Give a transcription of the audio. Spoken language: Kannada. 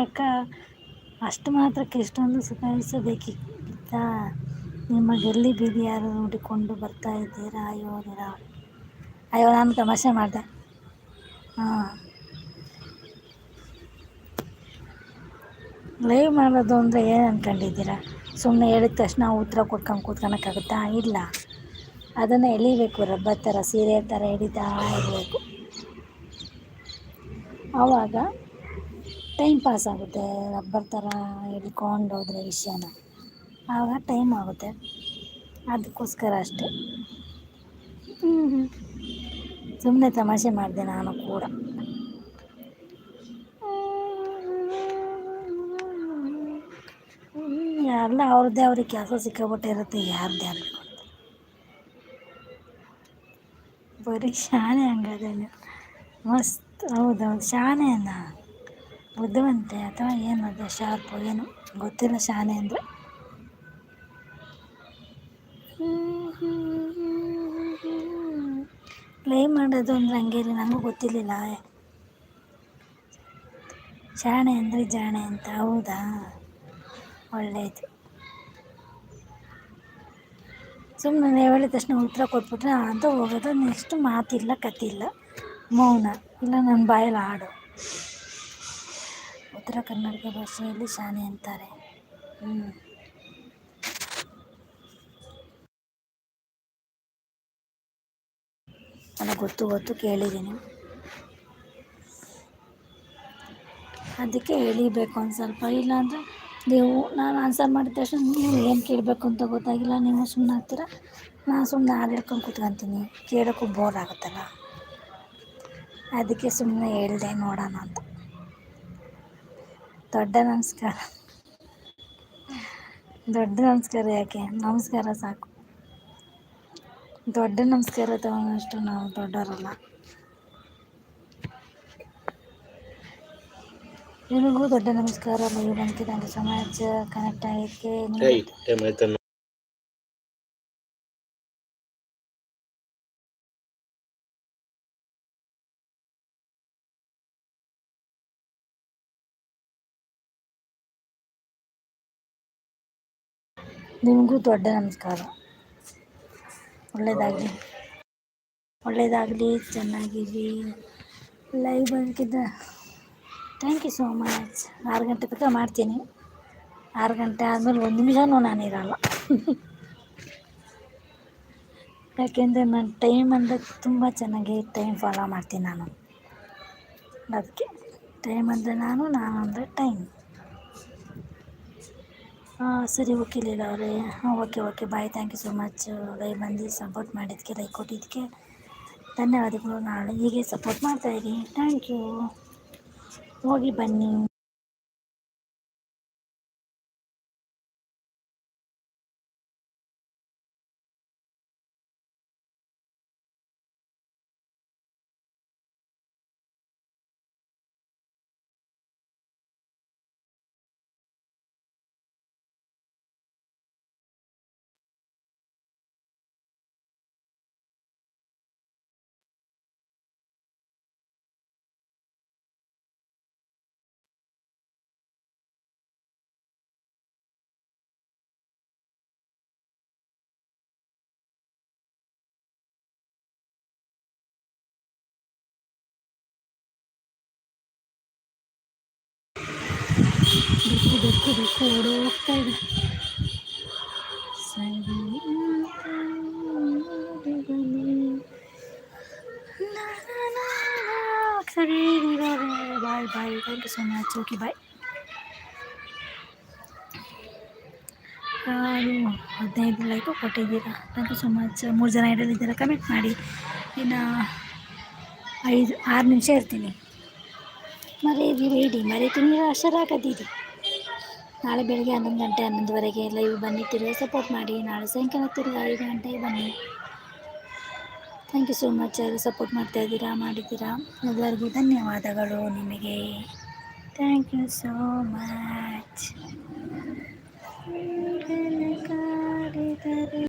ಅಕ್ಕ, ಅಷ್ಟು ಮಾತ್ರಕ್ಕೆ ಎಷ್ಟೊಂದು ಸುಖಾಯಿಸಬೇಕಿತ್ತ? ನಿಮ್ಮ ಗೆಲ್ಲಿ ಬೀದಿ ಯಾರು ನೋಡಿಕೊಂಡು ಬರ್ತಾ ಇದ್ದೀರಾ? ಅಯ್ಯೋ ದೇರಾ ಅಯ್ಯೋ, ನಾನು ತಮಾಷೆ ಮಾಡಿದೆ. ಹಾಂ. ಲೈವ್ ಮಾಡೋದು ಅಂದರೆ ಏನು ಅಂದ್ಕೊಂಡಿದ್ದೀರಾ ಸುಮ್ಮನೆ ಹೇಳಿದ ತಕ್ಷಣ ಉತ್ತರ ಕೊಟ್ಕೊಂಡು ಕೂತ್ಕೊಳಕ್ಕಾಗುತ್ತಾ? ಇಲ್ಲ. ಅದನ್ನು ಎಳಿಬೇಕು ರಬ್ಬರ್ ಥರ ಸೀರೆ ಥರ ಎಳಿತಾ ಇರಬೇಕು. ಆವಾಗ ಟೈಮ್ ಪಾಸ್ ಆಗುತ್ತೆ ರಬ್ಬರ್ ಥರ ಎಳ್ಕೊಂಡೋದ್ರೆ ವಿಷಯನ. ಆವಾಗ ಟೈಮ್ ಆಗುತ್ತೆ. ಅದಕ್ಕೋಸ್ಕರ ಅಷ್ಟೆ. ಹ್ಞೂ ಹ್ಞೂ ಸುಮ್ಮನೆ ತಮಾಷೆ ಮಾಡಿದೆ ನಾನು ಕೂಡ. ಎಲ್ಲ ಅವ್ರದ್ದೇ ಅವ್ರಿಗೆ ಕೆಲಸ ಸಿಕ್ಕಾಬಿಟ್ಟಿರುತ್ತೆ ಯಾರ್ದು ಯಾರು ಬರೀ ಶಾನೆ ಹಂಗಾದ್ರೆ ಮಸ್ತ್ ಹೌದೌದು ಅನ್ನ ಬುದ್ಧಿವಂತೆ ಅಥವಾ ಏನು ಅದು ಶಾರ್ಪು ಏನು ಗೊತ್ತಿಲ್ಲ ಶಾನೆ ಅಂದರೆ? ಪ್ಲೇ ಮಾಡೋದು ಅಂದರೆ ಹಂಗೆ ರೀ ನನಗೂ ಗೊತ್ತಿರಲಿಲ್ಲ. ಶಾಣೆ ಅಂದರೆ ಜಾಣೆ ಅಂತ, ಹೌದಾ? ಒಳ್ಳೆಯದು ಸುಮ್ಮನೆ ನೀವು ಹೇಳಿದ ತಕ್ಷಣ ಉತ್ತರ ಕೊಟ್ಬಿಟ್ರೆ ಅಂತ ಹೋಗೋದು. ನೆಕ್ಸ್ಟ್ ಮಾತಿಲ್ಲ ಕತಿಲ್ಲ ಮೌನ. ಇಲ್ಲ ನನ್ನ ಬಾಯಲ್ಲಿ ಹಾಡು. ಉತ್ತರ ಕರ್ನಾಟಕ ಭಾಷೆಯಲ್ಲಿ ಶಾನೆ ಅಂತಾರೆ. ಹ್ಞೂ ನನಗೆ ಗೊತ್ತು ಗೊತ್ತು ಕೇಳಿದ್ದೀನಿ. ಅದಕ್ಕೆ ಎಳಿಬೇಕು ಒಂದು ಸ್ವಲ್ಪ. ಇಲ್ಲಾಂದರೆ ನೀವು, ನಾನು ಆನ್ಸರ್ ಮಾಡಿದ ತಕ್ಷಣ ನೀವು ಏನು ಕೇಳಬೇಕು ಅಂತ ಗೊತ್ತಾಗಿಲ್ಲ, ನೀವು ಸುಮ್ಮನೆ ಆಗ್ತೀರ? ನಾನು ಸುಮ್ಮನೆ ಹಾಡು ಹಿಡ್ಕೊಂಡು ಕೂತ್ಕೊತೀನಿ. ಕೇಳೋಕ್ಕೂ ಬೋರ್ ಆಗುತ್ತಲ್ಲ. ಅದಕ್ಕೆ ಸುಮ್ಮನೆ ಹೇಳ್ದೆ ನೋಡೋಣ ಅಂತ. ದೊಡ್ಡ ನಮಸ್ಕಾರ. ದೊಡ್ಡ ನಮಸ್ಕಾರ ಯಾಕೆ? ನಮಸ್ಕಾರ ಸಾಕು. ದೊಡ್ಡ ನಮಸ್ಕಾರ ತಗೊಂಡಷ್ಟು ನಾವು ದೊಡ್ಡವರಲ್ಲ. ನಿಮಗೂ ದೊಡ್ಡ ನಮಸ್ಕಾರ. ನೀವು ಬಂತು ನನಗೆ ಸಮಾಜ ಕನೆಕ್ಟ್ ಆಗೋಕ್ಕೆ ನಿಮಗೂ ದೊಡ್ಡ ನಮಸ್ಕಾರ. ಒಳ್ಳೇದಾಗಲಿ. ಒಳ್ಳೇದಾಗಲಿ ಚೆನ್ನಾಗಿರಿ. ಲೈವ್ ಬಂದಿದ್ದ ಥ್ಯಾಂಕ್ ಯು ಸೋ ಮಚ್ ಆರು ಗಂಟೆ ತನಕ ಮಾಡ್ತೀನಿ. ಆರು ಗಂಟೆ ಆದಮೇಲೆ ಒಂದು ನಿಮಿಷನೂ ನಾನು ಇರಲ್ಲ. ಯಾಕೆಂದರೆ ನನ್ನ ಟೈಮ್ ಅಂದರೆ ತುಂಬ ಚೆನ್ನಾಗಿ ಟೈಮ್ ಫಾಲೋ ಮಾಡ್ತೀನಿ ನಾನು. ಅದಕ್ಕೆ ಟೈಮ್ ಅಂದರೆ ನಾನು ನಾನು ಅಂದರೆ ಟೈಮ್ ಸರಿ ಓಕೆ ಲೀಲಾ ಅವರೇ. ಹಾಂ okay okay bye thank you so much live ಬಂದು ಸಪೋರ್ಟ್ ಮಾಡಿದ್ದಕ್ಕೆ ಲೈಕ್ ಕೊಟ್ಟಿದ್ದಕ್ಕೆ ಧನ್ಯವಾದಗಳು ನಾಳೆ. ಹೀಗೆ ಸಪೋರ್ಟ್ ಮಾಡ್ತಾಯಿರಿ ಥ್ಯಾಂಕ್ ಯು ಹೋಗಿ ಬನ್ನಿ ಬೆಕ್ಕು ಬೆಕ್ಕು ಬೆಕ್ಕು ಓಡಿ ಹೋಗ್ತಾ ಇದೆ ಸರಿ ಸರಿ bye bye thank you so much okay bye ಯಾರು ಹದಿನೈದು ಲೈಕು ಕೊಟ್ಟಿದ್ದೀರಾ ಥ್ಯಾಂಕ್ ಯು ಸೊ ಮಚ್ ಮೂರು ಜನ ಇಡಲಿದ್ದೀರಾ ಕಮೆಂಟ್ ಮಾಡಿ ಇನ್ನು ಐದು ಆರು ನಿಮಿಷ ಇರ್ತೀನಿ ಮರೆಯದಿಬೇಡಿ ಮರೆತು ನಿರಾಶರಾಗದಿರಿ ನಾಳೆ ಬೆಳಗ್ಗೆ ಹನ್ನೊಂದು ಗಂಟೆ ಹನ್ನೊಂದುವರೆಗೆ ಲೈವ್ ಬನ್ನಿ, ತಿರುಗ ಸಪೋರ್ಟ್ ಮಾಡಿ. ನಾಳೆ ಸಾಯಂಕಾಲ ತಿರುಗ ಐದು ಗಂಟೆಗೆ ಬನ್ನಿ. ಥ್ಯಾಂಕ್ ಯು ಸೋ ಮಚ್ ಯಾರು ಸಪೋರ್ಟ್ ಮಾಡ್ತಾ ಇದ್ದೀರಾ, ಮಾಡಿದ್ದೀರಾ? ಎಲ್ಲರಿಗೂ ಧನ್ಯವಾದಗಳು ನಿಮಗೆ. Thank you so much